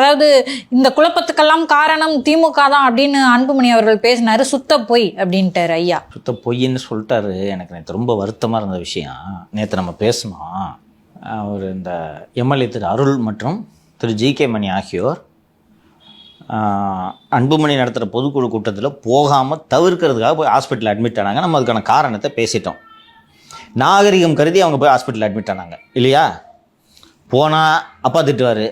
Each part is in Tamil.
அதாவது இந்த குழப்பத்துக்கெல்லாம் காரணம் திமுக தான் அப்படின்னு அன்புமணி அவர்கள் பேசினாரு சுத்த பொய் அப்படின்ட்டாரு ஐயா. சுத்த பொய்ன்னு சொல்லிட்டாரு. எனக்கு நேற்று ரொம்ப வருத்தமாக இருந்த விஷயம். நேற்று நம்ம பேசணும் அவர் இந்த எம்எல்ஏ திரு அருள் மற்றும் திரு ஜி கே மணி ஆகியோர் அன்புமணி நடத்துகிற பொதுக்குழு கூட்டத்தில் போகாமல் தவிர்க்கிறதுக்காக போய் ஹாஸ்பிட்டலில் அட்மிட் ஆனாங்க. நம்ம அதுக்கான காரணத்தை பேசிட்டோம். நாகரிகம் கருதி அவங்க போய் ஹாஸ்பிட்டலில் அட்மிட் ஆனாங்க. இல்லையா? போனால் அப்பா திட்டுவார்.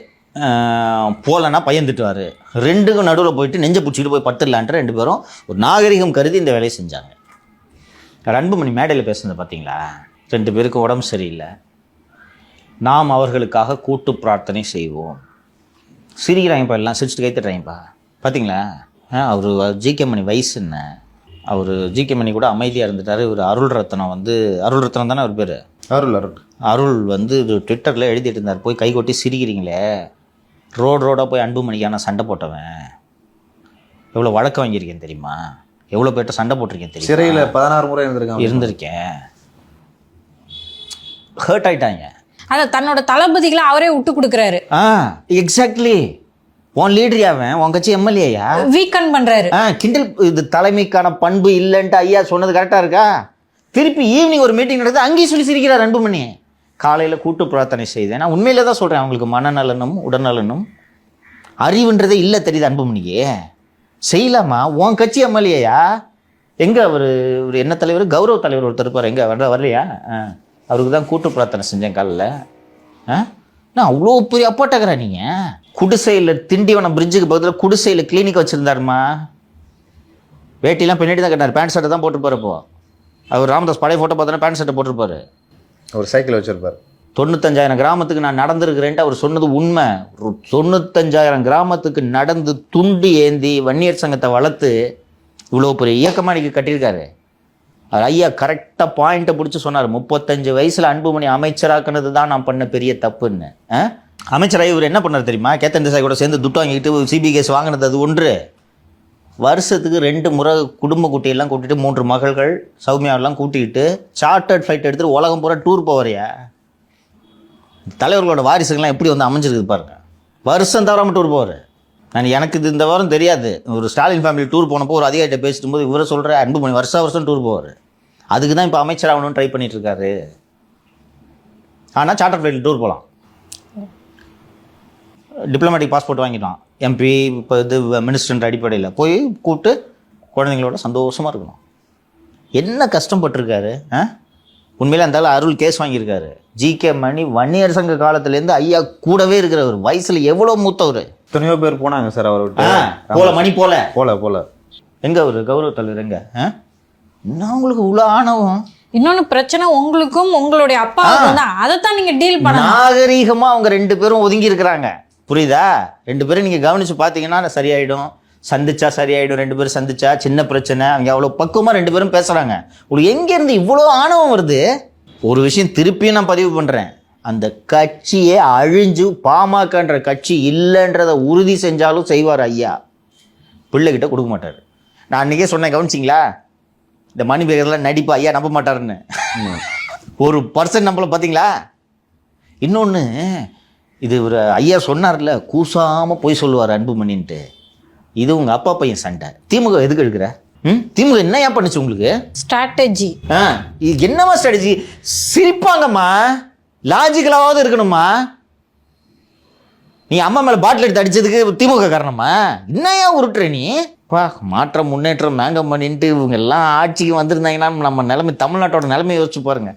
போகலன்னா பையன் திட்டுவார் ரெண்டுக்கும் நடுவில் போயிட்டு நெஞ்சை பிடிச்சிட்டு போய் பத்துடலான்ட்டு ரெண்டு பேரும் ஒரு நாகரிகம் கருதி இந்த வேலையை செஞ்சாங்க. அன்புமணி மேடையில் பேசுனது பார்த்தீங்களா ரெண்டு பேருக்கும் உடம்பு சரியில்லை. நாம் அவர்களுக்காக கூட்டு பிரார்த்தனை செய்வோம். சிரிக்கிறாங்கப்பா எல்லாம் சிரிச்சுட்டு கை தட்டுறாங்கப்பா. பார்த்தீங்களா அவர் ஜிகே மணி வயசு என்ன? அவர் ஜிகே மணி கூட அமைதியாக இருந்துட்டார். இவர் அருள் ரத்னம் வந்து அருள் ரத்னம் தானே அவர் பேர்? அருள் அருள். அருள் வந்து ட்விட்டரில் எழுதிட்டு இருந்தார். போய் கை கொட்டி சிரிக்கிறீங்களே. ரோடு ரோடாக போய் அன்புமணிக்கான சண்டை போட்டவன். எவ்வளோ வழக்கம் வாங்கியிருக்கேன் தெரியுமா? எவ்வளோ பேர்ட்ட சண்டை போட்டிருக்கேன் தெரியுமா? சிறையில பதினாறு முறை இருந்திருக்காங்க இருந்திருக்கேன். ஹர்ட் ஆயிட்டாங்க. அத தன்னோட தளபதிகளை அவரே விட்டு கொடுக்குறாரு. ஆ எக்ஸாக்ட்லி உன் லீடர் அவன்? உன் கட்சி எம்எல்ஏயா? வீக்கன் பண்றாரு. ஆ கிண்டல் இது தலைமைக்கான பண்பு இல்லைன்ட்டு ஐயா சொன்னது கரெக்டாக இருக்கா? திருப்பி ஈவினிங் ஒரு மீட்டிங் நடந்து அங்கேயும் சொல்லி சிரிக்கிறார் அன்புமணி. காலையில் கூட்டு பிரார்த்தனை செய்தேன். நான் உண்மையிலே தான் சொல்கிறேன் அவங்களுக்கு மனநலனும் உடல்நலனும் அறிவுன்றதே இல்லை தெரியுது அன்புமணியே செய்யலாமா? உன் கட்சி எம்எல்ஏயா? எங்கே அவர் ஒரு என்ன தலைவர்? கௌரவ தலைவர் ஒருத்தர் இருப்பார். எங்கே வர வரலையா? ஆ. அவருக்கு தான் கூட்டு பிரார்த்தனை செஞ்சேன் காலைல ஆ? நான் அவ்வளோ பெரிய அப்பாட்டக்கிறா நீங்கள் குடிசையில் திண்டிவனம் பிரிட்ஜுக்கு பக்கத்தில் குடிசையில் கிளினிக் வச்சுருந்தாருமா? வேட்டிலாம் பின்னாடி தான் கட்டினார். பேண்ட் ஷர்ட்டை தான் போட்டுருப்பாரு இப்போது அவர் ராமதாஸ் பழைய ஃபோட்டோ பார்த்தோன்னா பேண்ட் ஷர்ட்டை போட்டிருப்பாரு. ஒரு சைக்கிள் வச்சுருப்பார். தொண்ணூத்தஞ்சாயிரம் கிராமத்துக்கு நான் நடந்திருக்கிறேன்ட்டு அவர் சொன்னது உண்மை. தொண்ணூத்தஞ்சாயிரம் கிராமத்துக்கு நடந்து துண்டு ஏந்தி வன்னியர் சங்கத்தை வளர்த்து இவ்வளோ பெரிய இயக்கமாக இன்னைக்கு கட்டியிருக்காரு. அவர் ஐயா கரெக்டாக பாயிண்ட்டை பிடிச்சி சொன்னார். முப்பத்தஞ்சு வயசில் அன்புமணி அமைச்சராக்குனது தான் நான் பண்ண பெரிய தப்புன்னு. அமைச்சராக இவர் என்ன பண்ணார் தெரியுமா? கேத்தன் தேசாய் கூட சேர்ந்து துட்டு வாங்கிட்டு சிபி கேஸ் வாங்கினது அது ஒன்று. வருஷத்துக்கு ரெண்டு முறை குடும்ப குட்டியெல்லாம் கூட்டிகிட்டு மூன்று மகள்கள் சௌமியாவெல்லாம் கூட்டிகிட்டு சார்ட்டர்ட் ஃப்ளைட் எடுத்துட்டு உலகம் பூரா டூர் போகிறியா தலைவர்களோட வாரிசுகள்லாம் எப்படி வந்து அமைஞ்சிருக்குது பாருங்க. வருஷம் தவறாமல் டூர் போவார் நான் எனக்கு இது இந்த வாரம் தெரியாது. ஒரு ஸ்டாலின் ஃபேமிலி டூர் போனப்போ ஒரு அதிகாரிட்ட பேசிட்டு போது இவரை சொல்கிற அன்புமணி வருஷம் வருஷம் டூர் போவார். அதுக்கு தான் இப்போ அமைச்சர் ஆகணும்னு ட்ரை பண்ணிகிட்ருக்காரு இருக்காரு ஆனால் சார்ட்டர் ஃப்ளைட்டில் டூர் போகலாம் டிப்ளமேட்டிக் பாஸ்போர்ட் வாங்கிடலாம். எம்பி இப்போ இது மினிஸ்டர் அடிப்படையில் போய் கூப்பிட்டு குழந்தைங்களோட சந்தோஷமாக இருக்கணும் என்ன கஷ்டப்பட்டிருக்காரு ஆ? உண்மையில அந்த அருள் கேஸ் வாங்கியிருக்காரு. ஜிகே மணி வன்னியர் சங்க காலத்துலேருந்து ஐயா கூடவே இருக்கிறவர். வயசில் எவ்வளோ மூத்தவர்? எத்தனையோ பேர் போனாங்க சார் அவர் போல மணி போல. போல போல. எங்க அவர்? கௌரவ தலைவர் எங்க? ஆ? என்ன உங்களுக்கு இவ்வளோ ஆணவம்? இன்னொன்னு பிரச்சனை உங்களுக்கும் உங்களுடைய அப்பாவுக்கும் தான். அதைத்தான் நீங்க டீல் பண்ணணும். நாகரீகமாக அவங்க ரெண்டு பேரும் ஒதுங்கி இருக்கிறாங்க. புரியுதா? ரெண்டு பேரும் நீங்கள் கவனிச்சு பார்த்தீங்கன்னா சரியாயிடும். சந்திச்சா சரியாயிடும் ரெண்டு பேரும் சந்திச்சா சின்ன பிரச்சனை. அவங்க அவ்வளோ பக்குவமாக ரெண்டு பேரும் பேசுகிறாங்க உங்களுக்கு எங்கேருந்து இவ்வளோ ஆணவம் வருது? ஒரு விஷயம் திருப்பியும் நான் பதிவு பண்ணுறேன் அந்த கட்சியே அழிஞ்சு பாமகன்ற கட்சி இல்லைன்றதை உறுதி செஞ்சாலும் செய்வார் ஐயா. பிள்ளைகிட்ட கொடுக்க மாட்டார். நான் அன்றைக்கே சொன்னேன் கவனிச்சிங்களா? இந்த மணி பேக்கர்லாம் நடிப்பு ஐயா நம்ப மாட்டாருன்னு. ஒரு பர்சன் நம்மள பார்த்தீங்களா இன்னொன்று இது ஒரு ஐயா சொன்னார்ல கூசாமல் போய் சொல்லுவார் அன்புமணின்ட்டு. இது உங்கள் அப்பா பையன் சண்டை. திமுக எதுக்கு எடுக்கிற? ம்? திமுக என்ன ஏன் பண்ணுச்சு உங்களுக்கு? ஸ்ட்ராட்டஜி ஆ இது என்னவா ஸ்ட்ராட்டஜி சிரிப்பாங்கம்மா. லாஜிக்கலாவது இருக்கணுமா நீ அம்மா மேலே பாட்டில் எடுத்து அடிச்சதுக்கு திமுக காரணமா என்னையா உருட்டுற நீ? பா மாற்றம் முன்னேற்றம் மேங்கம் பண்ணின்ட்டு இவங்க எல்லாம் ஆட்சிக்கு வந்திருந்தாங்கன்னா நம்ம நிலைமை தமிழ்நாட்டோட நிலைமையை யோசிச்சு பாருங்க.